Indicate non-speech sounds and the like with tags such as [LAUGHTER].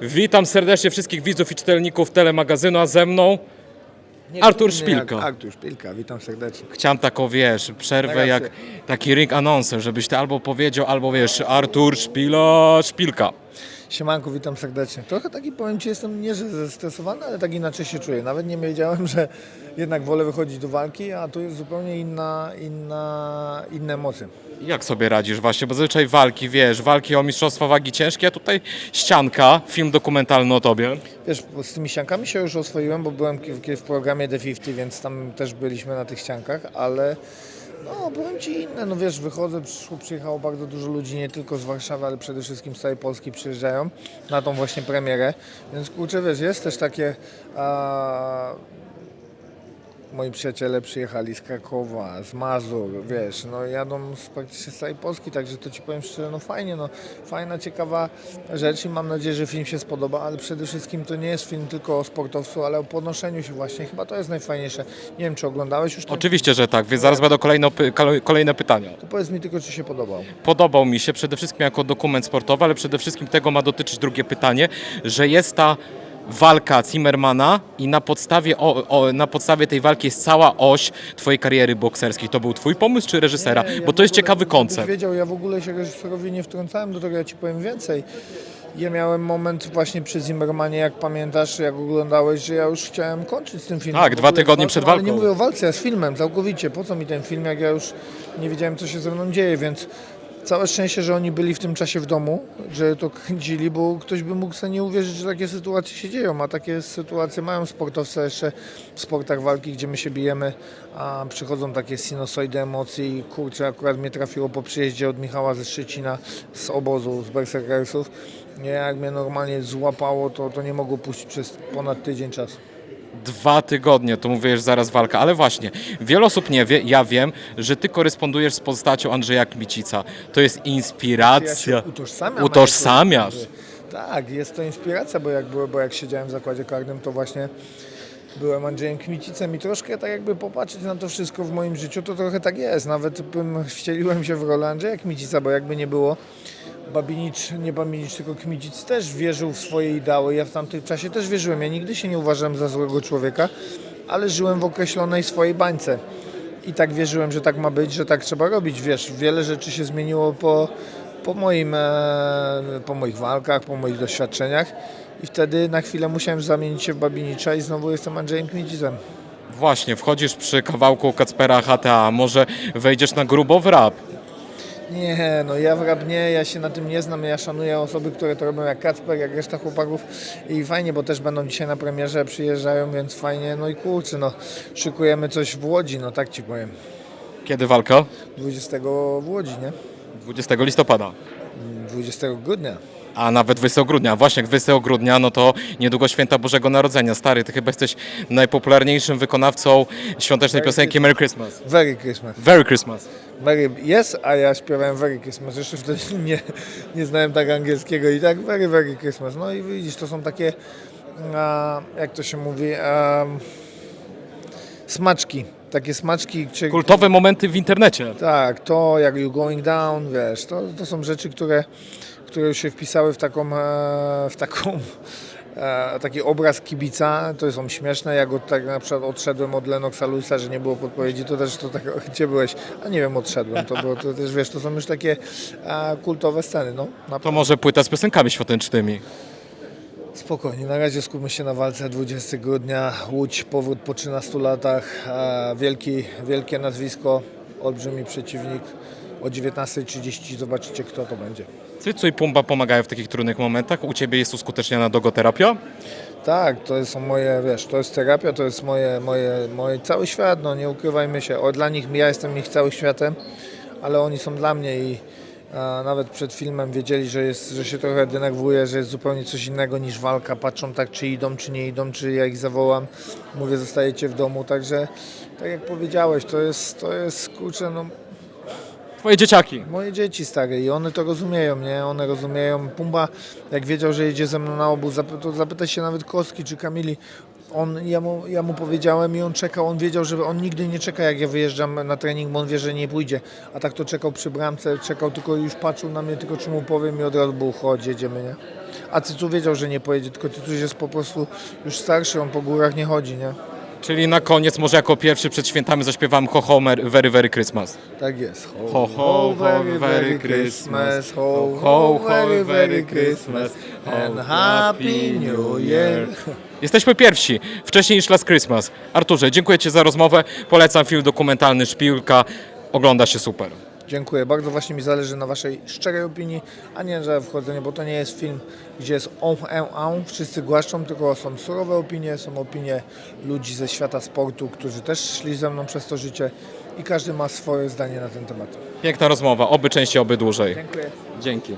Witam serdecznie wszystkich widzów i czytelników telemagazynu, a ze mną Artur Szpilka. Artur Szpilka, witam serdecznie. chciałem taką, wiesz, przerwę jak taki ring announcer, żebyś ty albo powiedział, albo wiesz, Artur Szpila, Szpilka. Siemanku, witam serdecznie. Trochę taki powiem Ci, jestem nie że zestresowany, ale tak inaczej się czuję. Nawet nie wiedziałem, [LAUGHS] że jednak wolę wychodzić do walki, a tu jest zupełnie inna, inna, inne emocje. Jak sobie radzisz właśnie, bo zazwyczaj walki, wiesz, walki o mistrzostwa wagi ciężkie, a tutaj ścianka, film dokumentalny o tobie. Wiesz, z tymi ściankami się już oswoiłem, bo byłem w programie The 50, więc tam też byliśmy na tych ściankach, ale no powiem Ci inne, no wiesz, wychodzę, przyjechało bardzo dużo ludzi, nie tylko z Warszawy, ale przede wszystkim z całej Polski przyjeżdżają na tą właśnie premierę, więc kurczę, wiesz, jest też takie... A, moi przyjaciele przyjechali z Krakowa, z Mazur, wiesz, no jadą z, praktycznie z całej Polski, także to Ci powiem szczerze, no fajnie, no fajna, ciekawa rzecz i mam nadzieję, że film się spodoba, ale przede wszystkim to nie jest film tylko o sportowcu, ale o podnoszeniu się właśnie, chyba to jest najfajniejsze. Nie wiem, czy oglądałeś już ten Oczywiście, że tak, więc zaraz będą kolejne, py- kole- kolejne pytania. To powiedz mi tylko, czy się podobał. Podobał mi się przede wszystkim jako dokument sportowy, ale przede wszystkim tego ma dotyczyć drugie pytanie, że jest ta walka Zimmermana i na podstawie, o, o, na podstawie tej walki jest cała oś twojej kariery bokserskiej. To był twój pomysł czy reżysera? Nie, ja Bo to jest ogóle, ciekawy koncept. wiedział, ja w ogóle się reżyserowi nie wtrącałem do tego, ja Ci powiem więcej. Ja miałem moment właśnie przy Zimmermanie, jak pamiętasz, jak oglądałeś, że ja już chciałem kończyć z tym filmem. Tak, dwa tygodnie walką, przed Ale walką. nie mówię o walce, a z filmem, całkowicie. Po co mi ten film, jak ja już nie wiedziałem, co się ze mną dzieje, więc całe szczęście, że oni byli w tym czasie w domu, że to kręcili, bo ktoś by mógł sobie nie uwierzyć, że takie sytuacje się dzieją, a takie sytuacje mają sportowcy jeszcze w sportach walki, gdzie my się bijemy, a przychodzą takie sinusoidy emocji i kurczę, akurat mnie trafiło po przyjeździe od Michała ze Szczecina, z obozu, z Berserkersów. Jak mnie normalnie złapało, to, to nie mogło puścić przez ponad tydzień czasu. Dwa tygodnie, to mówisz zaraz walka, ale właśnie, wiele osób nie wie, ja wiem, że ty korespondujesz z postacią Andrzeja Kmicica. To jest Ja inspiracja. się utożsamiam. Utożsamiasz. Tak, jest to inspiracja, bo jak, bo jak siedziałem w zakładzie karnym, to właśnie byłem Andrzejem Kmicicem i troszkę tak jakby popatrzeć na to wszystko w moim życiu, to trochę tak jest. Nawet bym wcieliłem się w rolę Andrzeja Kmicica, bo jakby nie było, Babinicz, nie Babinicz, tylko Kmicic też wierzył w swoje ideały. Ja w tamtym czasie też wierzyłem. Ja nigdy się nie uważałem za złego człowieka, ale żyłem w określonej swojej bańce. I tak wierzyłem, że tak ma być, że tak trzeba robić. Wiesz, wiele rzeczy się zmieniło po, po, moim, e, po moich walkach, po moich doświadczeniach. I wtedy na chwilę musiałem zamienić się w Babinicza i znowu jestem Andrzejem Kmicicem. Właśnie, wchodzisz przy kawałku Kacpera HTA, może wejdziesz na grubo w rap. Nie, no ja w rap nie, ja się na tym nie znam, ja szanuję osoby, które to robią jak Kacper, jak reszta chłopaków i fajnie, bo też będą dzisiaj na premierze, przyjeżdżają, więc fajnie, no i kurczę, no szykujemy coś w Łodzi, no tak Ci powiem, Kiedy walka? 20 w Łodzi, nie? 20 listopada. 20 grudnia. A nawet 20 grudnia. Właśnie, jak 20 grudnia, no to niedługo święta Bożego Narodzenia. Stary, ty chyba jesteś najpopularniejszym wykonawcą świątecznej Merry piosenki Merry Christmas. Very Christmas. Merry Christmas. Merry jest, a ja śpiewałem Very Christmas. Jeszcze wtedy [LAUGHS] nie, nie znałem tak angielskiego i tak Very, Very Christmas. No i widzisz, to są takie, a, jak to się mówi, a, smaczki. Takie smaczki, Kultowe momenty w internecie. tak, to jak You Going Down, wiesz, to, to są rzeczy, które, które już się wpisały w taką, e, w taką taki obraz kibica, to są śmieszne, jak od, tak na przykład odszedłem od Lennoxa Lewisa, że nie było podpowiedzi, to też to tak, [LAUGHS] gdzie byłeś? A nie wiem, odszedłem, to, było, to też wiesz, to są już takie e, kultowe sceny, no. To może płyta z piosenkami świątecznymi. Spokojnie, na razie skupmy się na walce 20 grudnia, Łódź, powrót po 13 latach, e, wielki, wielkie nazwisko, olbrzymi przeciwnik. O 19.30 zobaczycie, kto to będzie. Cycu i Pumba pomagają w takich trudnych momentach. U Ciebie jest uskuteczniana dogoterapia? Tak, to są moje, wiesz, to jest terapia, to jest moje, moje, moje cały świat, no nie ukrywajmy się. O, dla nich, ja jestem ich całym światem, ale oni są dla mnie i e, nawet przed filmem wiedzieli, że, jest, że się trochę denerwuję, że jest zupełnie coś innego niż walka. Patrzą tak, czy idą, czy nie idą, czy ja ich zawołam. Mówię, zostajecie w domu, także tak jak powiedziałeś, to jest, to jest, kurczę, no Twoje dzieciaki. Moje dzieci stare i one to rozumieją, nie? One rozumieją. Pumba, jak wiedział, że jedzie ze mną na obóz, to zapytać się nawet Kostki czy Kamili. on, ja, mu, ja mu powiedziałem i on czekał, on wiedział, że on nigdy nie czeka jak ja wyjeżdżam na trening, bo on wie, że nie pójdzie. A tak to czekał przy bramce, czekał tylko już patrzył na mnie, tylko czy mu powiem i od razu był chodź, jedziemy, nie? A Cycu wiedział, że nie pojedzie, tylko Cycuś jest po prostu już starszy, on po górach nie chodzi, nie? Czyli na koniec może jako pierwszy przed świętami zaśpiewam Ho Ho Mer- Very Very Christmas. Tak jest. Ho, ho, very, very Christmas. Ho, ho, very, very Christmas. And Ho, Happy New Year. Jesteśmy pierwsi, wcześniej niż Last Christmas. Arturze, dziękuję Ci za rozmowę. Polecam film dokumentalny Szpilka. Ogląda się super. Dziękuję. Bardzo właśnie mi zależy na Waszej szczerej opinii, a nie że wchodzenie, bo to nie jest film, gdzie jest on, on, on, wszyscy głaszczą, tylko są surowe opinie, są opinie ludzi ze świata sportu, którzy też szli ze mną przez to życie i każdy ma swoje zdanie na ten temat. Piękna rozmowa, oby częściej, oby dłużej. Dziękuję. Dzięki.